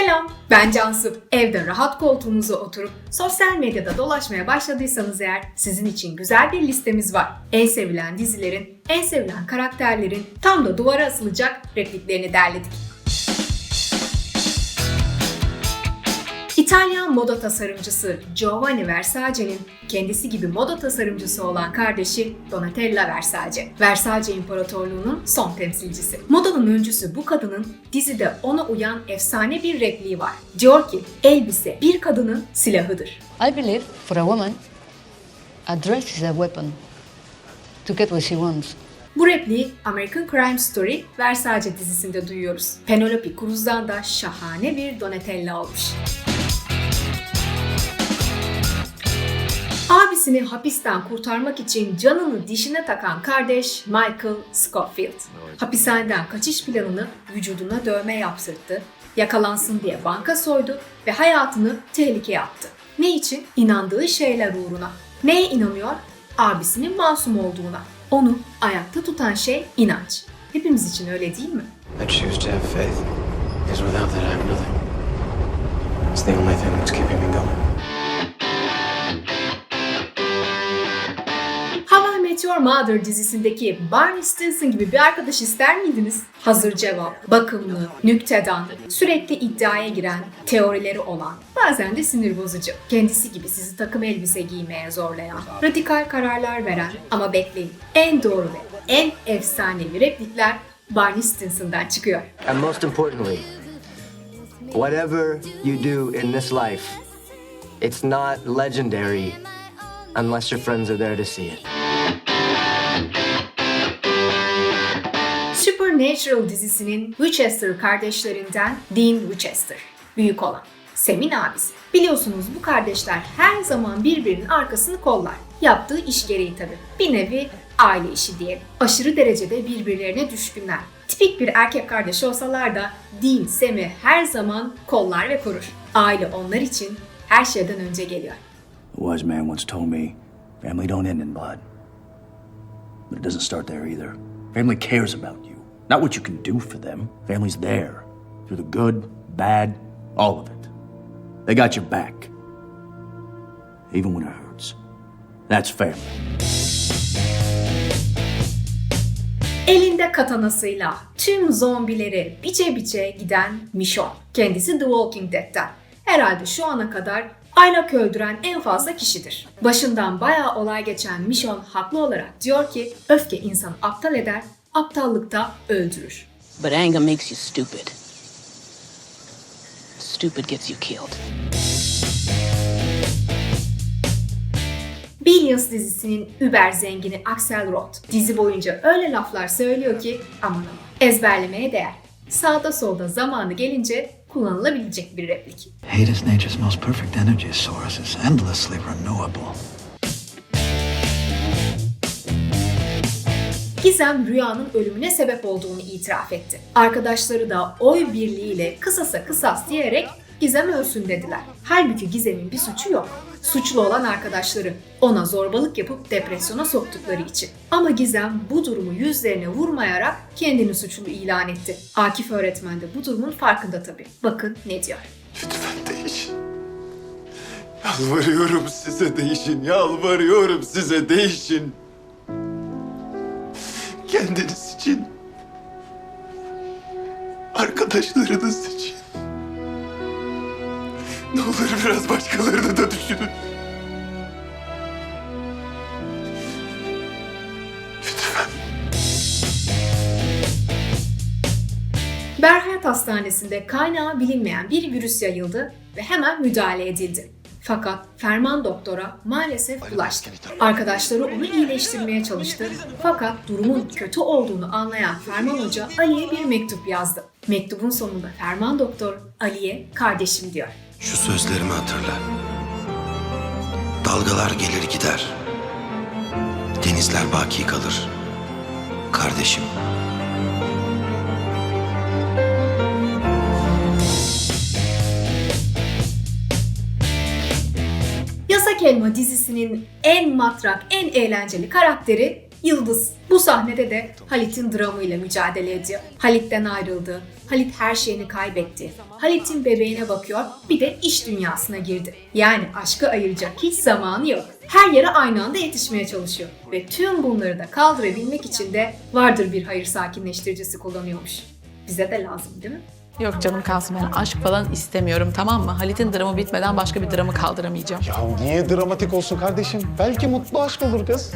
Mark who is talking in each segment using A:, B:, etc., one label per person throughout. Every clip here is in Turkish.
A: Selam, ben Cansu. Evde rahat koltuğunuza oturup sosyal medyada dolaşmaya başladıysanız eğer sizin için güzel bir listemiz var. En sevilen dizilerin, en sevilen karakterlerin tam da duvara asılacak repliklerini derledik. İtalyan moda tasarımcısı Giovanni Versace'nin kendisi gibi moda tasarımcısı olan kardeşi Donatella Versace. Versace İmparatorluğu'nun son temsilcisi. Modanın öncüsü bu kadının dizide ona uyan efsane bir repliği var. Diyor ki elbise bir kadının silahıdır.
B: I believe for a woman, a dress is a weapon to get what she wants.
A: Bu repliği American Crime Story Versace dizisinde duyuyoruz. Penelope Cruz'dan da şahane bir Donatella olmuş. Abisini hapisten kurtarmak için canını dişine takan kardeş Michael Scofield. Hapishaneden kaçış planını vücuduna dövme yaptırdı, yakalansın diye banka soydu ve hayatını tehlikeye attı. Ne için? İnandığı şeyler uğruna. Neye inanıyor? Abisinin masum olduğuna. Onu ayakta tutan şey inanç. Hepimiz için öyle değil mi?
C: I choose to have faith, because without that, I have nothing. It's the only thing that's keeping me going.
A: Mother dizisindeki Barney Stinson gibi bir arkadaş ister miydiniz? Hazır cevap, bakımlı, nüktedan, sürekli iddiaya giren, teorileri olan, bazen de sinir bozucu. Kendisi gibi sizi takım elbise giymeye zorlayan, radikal kararlar veren ama bekleyin en doğru ve en efsanevi replikler Barney Stinson'dan çıkıyor.
D: And most importantly, whatever you do in this life, it's not legendary unless your friends are there to see it.
A: Supernatural dizisinin Winchester kardeşlerinden Dean Winchester, büyük olan. Sem'in abisi. Biliyorsunuz bu kardeşler her zaman birbirinin arkasını kollar. Yaptığı iş gereği tabii. Bir nevi aile işi diyelim. Aşırı derecede birbirlerine düşkünler. Tipik bir erkek kardeş olsalar da Dean Sam'i her zaman kollar ve korur. Aile onlar için her şeyden önce geliyor.
E: A wise man once told me, family don't end in blood. But it doesn't start there either. Family cares about you, not what you can do for them. Family's there, through the good, bad, all of it. They got your back, even when it hurts. That's family.
A: Elinde katanasıyla tüm zombileri biçe biçe giden Michonne. Kendisi The Walking Dead'ten. Herhalde şu ana kadar aylak öldüren en fazla kişidir. Başından bayağı olay geçen Michonne haklı olarak diyor ki öfke insanı aptal eder, aptallık da öldürür.
F: But anger makes you stupid. Stupid gets you killed.
A: Billions dizisinin über zengini Axel Roth dizi boyunca öyle laflar söylüyor ki aman aman ezberlemeye değer. Sağda solda zamanı gelince kullanılabilecek bir replik.
G: Hate is nature's most perfect energy source. It's endlessly renewable.
A: Gizem rüyanın ölümüne sebep olduğunu itiraf etti. Arkadaşları da oy birliğiyle kısasa kısas diyerek Gizem ölsün dediler. Halbuki Gizem'in bir suçu yok. Suçlu olan arkadaşları ona zorbalık yapıp depresyona soktukları için. Ama Gizem bu durumu yüzlerine vurmayarak kendini suçlu ilan etti. Akif öğretmen de bu durumun farkında tabii. Bakın ne diyor.
H: Lütfen değişin. Yalvarıyorum size değişin. Yalvarıyorum size değişin. Kendiniz için. Arkadaşlarınız için. Ne olur biraz başkalarını da düşünün.
A: Berhayat Hastanesi'nde kaynağı bilinmeyen bir virüs yayıldı ve hemen müdahale edildi. Fakat Ferman doktora maalesef bulaştı. Arkadaşları onu iyileştirmeye çalıştı. Fakat durumun kötü olduğunu anlayan Ferman Hoca Ali'ye bir mektup yazdı. Mektubun sonunda Ferman doktor Ali'ye kardeşim diyor.
I: Şu sözlerimi hatırla. Dalgalar gelir gider. Denizler baki kalır. Kardeşim.
A: Yasak Elma dizisinin en matrak, en eğlenceli karakteri Yıldız. Bu sahnede de Halit'in dramıyla mücadele ediyor. Halit'ten ayrıldı. Halit her şeyini kaybetti. Halit'in bebeğine bakıyor, bir de iş dünyasına girdi. Yani aşkı ayıracak hiç zamanı yok. Her yere aynı anda yetişmeye çalışıyor. Ve tüm bunları da kaldırabilmek için de vardır bir hayır sakinleştiricisi kullanıyormuş. Bize de lazım değil mi?
J: Yok canım kalsın ben aşk falan istemiyorum tamam mı? Halit'in dramı bitmeden başka bir dramı kaldıramayacağım.
H: Ya niye dramatik olsun kardeşim? Belki mutlu aşk olur kız.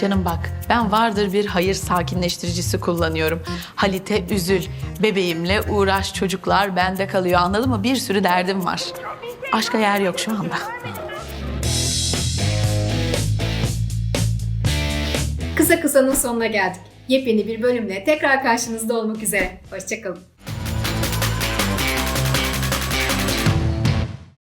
J: Canım bak ben vardır bir hayır sakinleştiricisi kullanıyorum. Halit'e üzül, bebeğimle uğraş, çocuklar bende kalıyor anladın mı? Bir sürü derdim var. Aşka yer yok şu anda.
A: Kısa kısanın sonuna geldik. Yepyeni bir bölümle tekrar karşınızda olmak üzere. Hoşçakalın.